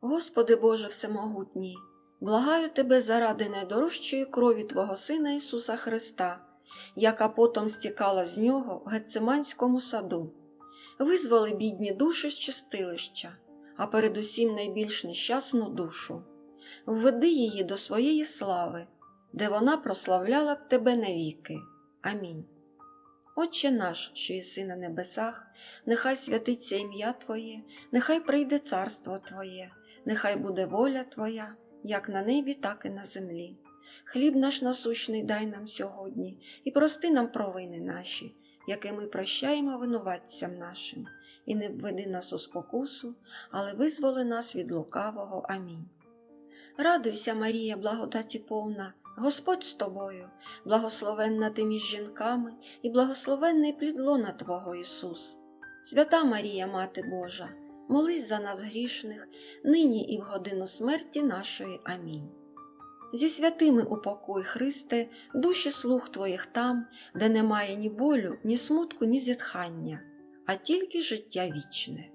Господи Боже Всемогутній, благаю Тебе заради найдорожчої крові Твого Сина Ісуса Христа, яка потом стікала з нього в Гециманському саду. Визволи бідні душі з чистилища, а передусім найбільш нещасну душу. Введи її до своєї слави, де вона прославляла б Тебе навіки. Амінь. Отче наш, що єси на небесах, нехай святиться ім'я Твоє, нехай прийде царство Твоє, нехай буде воля Твоя, як на небі, так і на землі. Хліб наш насущний дай нам сьогодні, і прости нам провини наші, які ми прощаємо винуватцям нашим, і не введи нас у спокусу, але визволи нас від лукавого. Амінь. Радуйся, Марія, благодаті повна, Господь з тобою, благословенна ти між жінками, і благословенний плід лона Твого Ісус. Свята Марія, Мати Божа, молись за нас грішних, нині і в годину смерті нашої. Амінь. Зі святими упокой, Христе, душі слуг Твоїх там, де немає ні болю, ні смутку, ні зітхання, а тільки життя вічне.